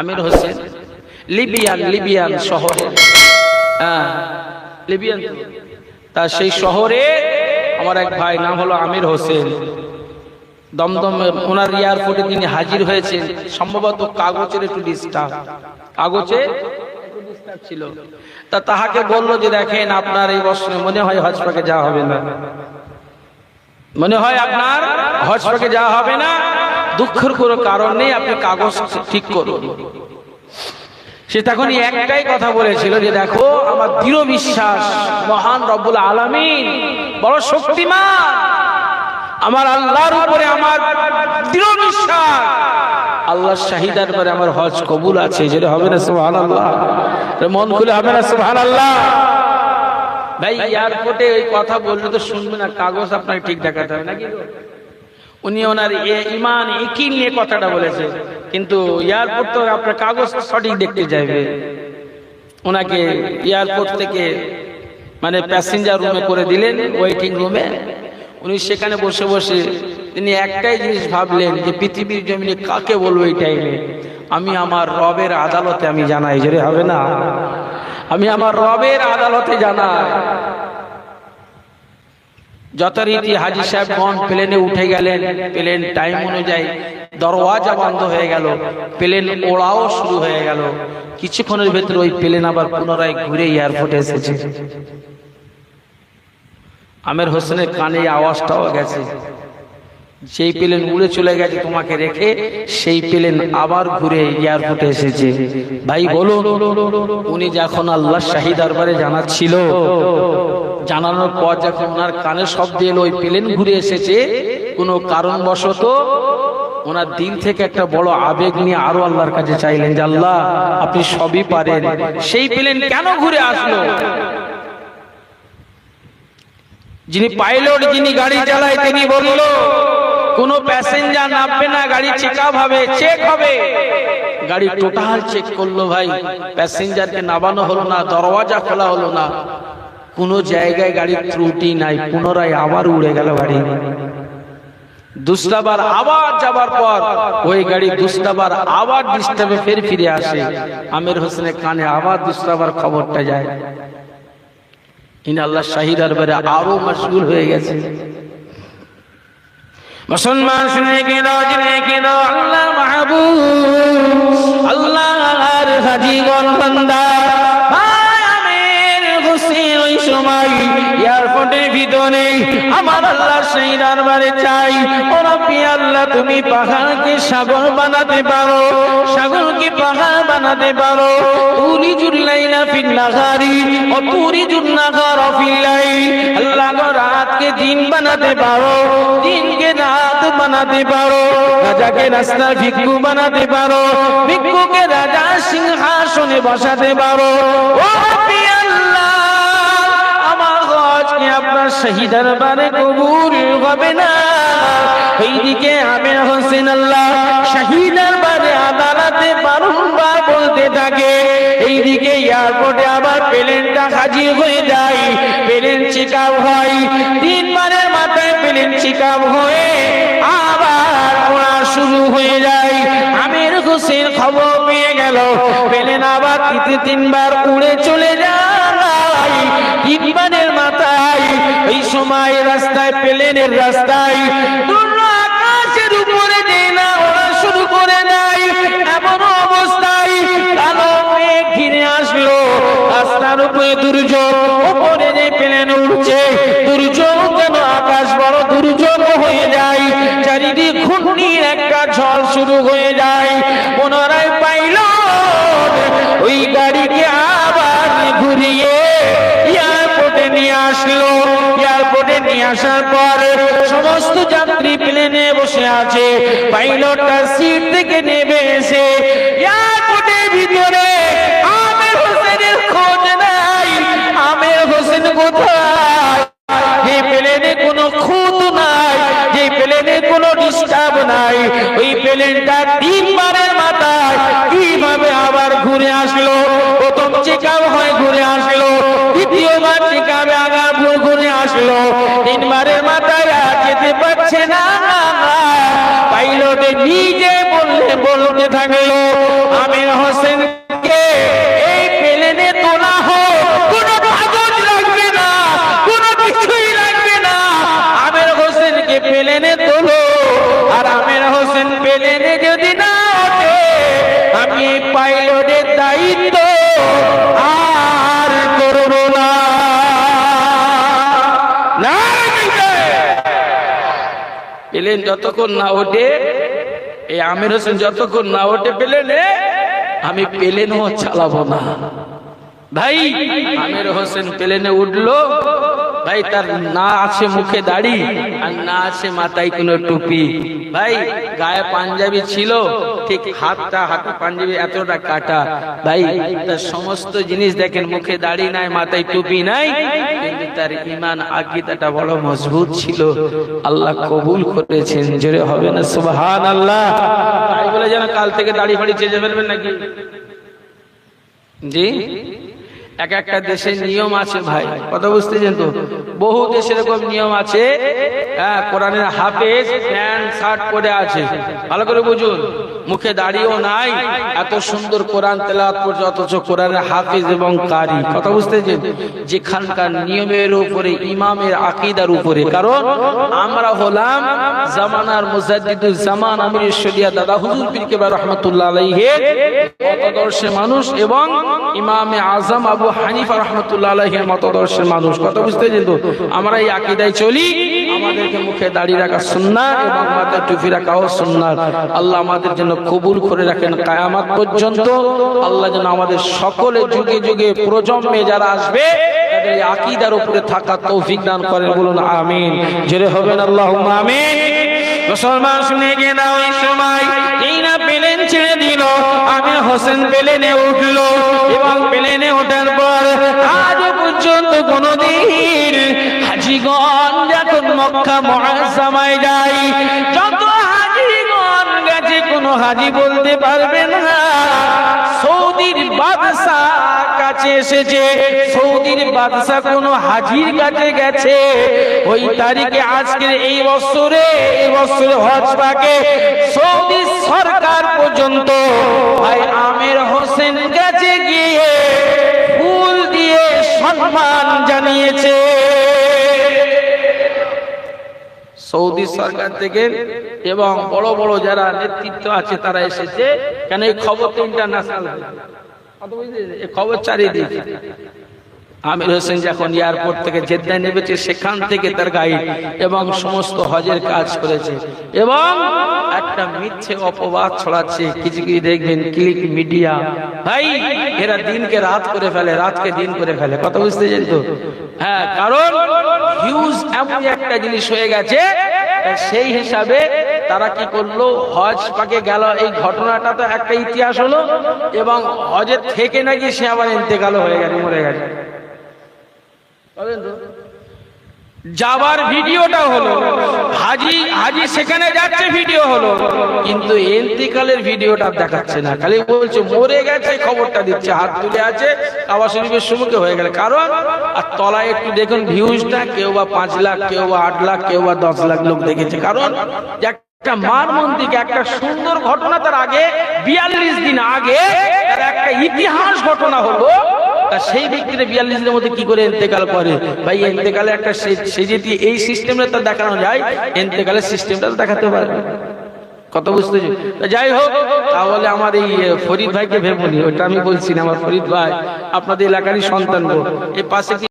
আমির Hossain, Libyan Libyan শহরে। Libyan তা। সেই শহরে আমার এক ভাই, নাম হলো আমির হোসেন। দমদম ওনার এয়ারপোর্টে তিনি হাজির হয়েছেন। সম্ভবত কাগজের একটু ডিস্টার্ব। কাগজে ছিল। তা তাহাকে বলল যে, দেখেন, আপনার এই বছরে মনে হয় হজ পাকে যাওয়া হবে না। মনে হয় আপনার হজ পাকে যাওয়া হবে না। দুঃখের কোনো কারণ নেই আপনি কাগজ ঠিক করুন। সে তখনই একটাই কথা বলেছিল যে দেখো, আমার দৃঢ় বিশ্বাস, মহান রব্বুল আলামিন, বড় শক্তিমান, আমার আল্লাহর উপরে আমার দৃঢ় বিশ্বাস। আল্লাহর শাহিদার পরে আমার হজ কবুল আছে যেটা হবে না সুহান আল্লাহ মন খুলে হবে না সুহান আল্লাহ ভাই, এয়ারপোর্টে ওই কথা বললে তো শুনবে না, কাগজ আপনাকে ঠিক দেখাতে হবে নাকি? উনি ওনার এ- ইমান, ইকিন নিয়ে কথাটা বলেছে। কিন্তু এয়ারপোর্ট তো আপনার কাগজ সঠিক দেখতে যাইবে। ওনাকে এয়ারপোর্ট থেকে মানে প্যাসেঞ্জার রুমে করে দিলেন, ওয়েটিং রুমে। উনি সেখানে বসে বসে তিনি একটাই জিনিস ভাবলেন যে পৃথিবীর জমিনে কাকে বলব এই টাইমে আমি আমার রবের আদালতে আমি জানাই। যে হবে না? আমি আমার রবের আদালতে জানাই। যথারীতি হাজি সাহেব প্লেনে উঠে গেলেন, প্লেন টাইম অনুযায়ী দরওয়াজা বন্ধ হয়ে গেল, প্লেন ওড়াও শুরু হয়ে গেল। কিছুক্ষণের ভেতরে ওই প্লেন আবার পুনরায় ঘুরে এয়ারপোর্টে এসেছে। আমের হোসেনের কানে আওয়াজটাও গেছে। সেই প্লেন উড়ে চলে গেছে তোমাকে রেখে, সেই প্লেন আবার ঘুরে এয়ারপোর্টে এসেছে। ভাই বলুন উনি যখন আল্লাহ শাহী দরবারে জানাচ্ছিল, জানানোর পর যখন ওনার কানে শব্দ এলো, ওই প্লেন ঘুরে এসেছে, কোনো কারণবশত ওনার দিল থেকে একটা বড় আবেগ নিয়ে আরও আল্লাহর কাছে চাইলেন যে, আল্লাহ, আপনি সবই পারেন। সেই প্লেন কেন ঘুরে আসলো? যিনি পাইলট, যিনি গাড়ি চালায়, তিনি বলল কোন প্যাসেঞ্জার নামবে না, গাড়ি চেক আপ হবে চেক হবে। গাড়ি টোটাল চেক করল ভাই প্যাসেঞ্জারকে নামানো হলো না, দরওয়াজা খোলা হলো না। কোন জায়গায় গাড়ির ত্রুটি নাই, পুনরায় আবার উড়ে গেল গাড়ি। দুসরাবার আবার যাবার পর ওই গাড়ি দুসরাবার আবার ডিস্টার্বে ফের ফিরে আসে। আমির হোসেনের কানে আবার দুসরাবার খবরটা যায়। ইনি আল্লাহ শাহিদ দরবারে আরও মশগুল হয়ে গেছে। মুসলমান শুনে কেন জেনে কেন আল্লাহ মাহবুব, আল্লাহর হাজিগণ বান্দা। সময় এয়ারপোর্টের ভিতরে আমার আল্লাহ সেই দরবারে চাই। ও রব্বি আল্লাহ, তুমি পাহাড়কে সাগর বানাতে পারো, সাগরকে পাহাড় বানাতে পারো। তুলি জুল্লাইলা ফিল নাগারি ও তুরি জুন্নাগার ফিল লাইল আল্লাহ রাতকে দিন বানাতে পারো, দিনকে রাত বানাতে পারো, রাজাকে রাস্তার ভিক্ষু বানাতে পারো, ভিক্ষুকে রাজা সিংহাসনে বসাতে পারো। আপনার শহীদের বারে কবুল হবে না। এইদিকে আমির হোসেন আল্লাহ শহীদের বারে আদালতে বারংবার বলতে থাকে এইদিকে এয়ারপোর্টে আবার প্লেনটা হাজির হয়ে যায়। প্লেন চেক হয়। তিনবারের মাথায় প্লেন চেক হয়ে আবার ওড়া শুরু হয়ে যায়। আমির হোসেন খবর পেয়ে গেল। প্লেন আবার তৃতীয় তিনবার উড়ে চলে যায়। তিনবারের মাথায়। এই সময় রাস্তায় প্লেনের রাস্তায়। আকাশের উপরে হয়ে যায়, পুনরায় পাইল ওই গাড়িকে আবার ঘুরিয়ে এয়ারপোর্টে নিয়ে আসলো। এয়ারপোর্টে নিয়ে আসার পর সমস্ত যাত্রী প্লেনে বসে আছে। পাইলটটা সিট থেকে নেমে এসে এয়ারপোর্টের ভিতরে আমের হোসেনের খোঁজ নাই আমের হোসেন কোথায়? যে প্লেনে কোনো খুঁত নাই যে প্লেনে কোনো ডিস্টার্ব নাই। ওই প্লেনটা তিনবারের মাথায় কীভাবে আবার ঘুরে আসলো? প্রথম চিকাও হয়ে, ঘুরে আসলো। দ্বিতীয়বার চিকাবে আবার ঘুরে আসলো। তিনবারের মাথায় আর যেতে পারছে না পাইলটে নিজে বললে বলতে থাকল, আমির হোসেন এই প্লেনে তোলা হোক। কোনো কাগজ লাগবে না, কোনো কিছু যদি না ওঠে, আমি পাইলটের দায়িত্ব আর করব না। যতক্ষণ না ওঠে, এই আমির হোসেন যতক্ষণ না ওঠে আমি পেলেনও চালাবো না। ভাই, আমির হোসেন পেলেনে উঠল। ভাই তার না আছে মুখে দাড়ি। আর না আছে মাথায় কোনো টুপি। ভাই গায়ে পাঞ্জাবি ছিল ঠিক হাতটা হাতে পাঞ্জাবি এতটা কাটা। ভাই তার সমস্ত জিনিস দেখেন মুখে দাড়ি নাই মাথায় টুপি নাই। কিন্তু তার ইমান আকিদাটা বড় মজবুত ছিল। আল্লাহ কবুল করেছেন জোরে হবে না সুবহান আল্লাহ তাই বলে যেন কাল থেকে দাড়ি ফাড়ি চেঁচে ফেলবেন নাকি? জি? এক একটা দেশের নিয়ম আছে ভাই। কথা বুঝতেছেন তো? বহু দেশের এরকম নিয়ম আছে। হ্যাঁ কোরআনের হাফেজ প্যান্ট, শার্ট পরে আছে। ভালো করে বুঝুন। মুখে দাড়িও নাই, এত সুন্দর কোরআন তেলাওয়াত করছে, অথচ কোরআনের হাফিজ এবং কারি। কথা বুঝতেছেন যেখানকার নিয়মের উপরে, ইমামের আকিদার উপরে। কারণ আমরা হলাম জামানার মুজাদ্দিদুল জামান আমির শরিয়া দাদা হুজুর পীর কেবলা রহমাতুল্লাহ আলাইহির মতদর্শের মানুষ এবং ইমামে আজম আবু হানিফা রহমতুল্লাহ আলাইহির মতদর্শের মানুষ। কথা বুঝতে তো আমরা এই আকিদায় চলি, আমাদেরকে মুখে দাড়ি রাখা সুন্নাহ এবং মাথায় টুপি রাখাও সুন্নাহ আল্লাহ আমাদের জন্য কবুল করে রাখেন কায়ামাত পর্যন্ত। আল্লাহ যেন আমাদের সকলে যুগে যুগে প্রজন্মে যারা আসবে, তাদের আকিদার উপরে থাকা তৌফিক দান করেন। বলুন, আমিন। জোরে হবেন আল্লাহ আমিন। মুসলমান শুনে গিয়ে দাও এই সময়। এই না প্লেন ছেড়ে দিল আমি হোসেন প্লেনে উঠল এবং প্লেনে ওঠার পর আজ পর্যন্ত কোনদিন হাজিগণ যখন মক্কা মহাসামায় যায় যত কোনো হাজি বলতে পারবে না। সৌদির বাদশাহ কাছে এসেছে। সৌদির বাদশাহ কোন হাজির কাছে গেছে। ওই তারিখে আজকের এই বছরে এই বছরে হজ পাকে সৌদি সরকার পর্যন্ত ভাই আমির হোসেন কাছে গিয়ে ফুল দিয়ে সম্মান জানিয়েছে। সৌদি সরকার থেকে এবং বড় বড় যারা নেতৃত্ব আছে তারা এসেছে। কেন এই খবর তো ইন্টারন্যাশনাল খবর চারিদিকে। আমির হোসেন যখন এয়ারপোর্ট থেকে জেদ্দায় নেমেছে, সেখান থেকে তার গাইড এবং সমস্ত হজের কাজ করেছে। এবং একটা মিথ্যে অপবাদ ছড়াচ্ছে। কিছু কিছু দেখবেন, ক্লিক মিডিয়া। ভাই, এরা দিনকে রাত করে ফেলে, রাতকে দিন করে ফেলে। কথা বুঝতেছেন তো? হ্যাঁ কারণ হিউজ এমন একটা জিনিস হয়ে গেছে, সেই হিসাবে তারা কি করল? হজ পাকে গেল। এই ঘটনাটা তো একটা ইতিহাস হলো এবং হজের থেকে নাকি সে আবার ইন্তেকাল হয়ে গেছে, মরে গেছে। যাবার ভিডিওটা হলো, হাজি হাজি সেখানে যাচ্ছে, ভিডিও হলো। কিন্তু এন্তিকালের ভিডিওটা দেখাচ্ছে না। খালি বলছে, মরে গেছে, খবরটা দিচ্ছে, হাত তুলে আছে কাবা শরীফের সম্মুখে হয়ে গেল। কারণ, আর তলায় একটু দেখুন ভিউজটা কেউ বা পাঁচ লাখ, কেউ বা আট লাখ, কেউ বা দশ লাখ লোক দেখেছে। কারণ একটা মারমন্দিক একটা সুন্দর ঘটনা তার আগে, বিয়াল্লিশ দিন আগে একটা ইতিহাস ঘটনা হলো তা সেই ব্যক্তির বিয়াল্লিশ দিনের মধ্যে কি করে এতেকাল করে? ভাই এতেকালে একটা সে- যদি এই সিস্টেমটা তো দেখানো যায় এতেকালের সিস্টেমটা তো দেখাতে পারে। কত বুঝতেছি যাই হোক, তাহলে আমার এই ফরিদ ভাইকে ভেবনি ওটা আমি বলছি না, আমার ফরিদ ভাই, আপনাদের এলাকারই সন্তান এ পাশে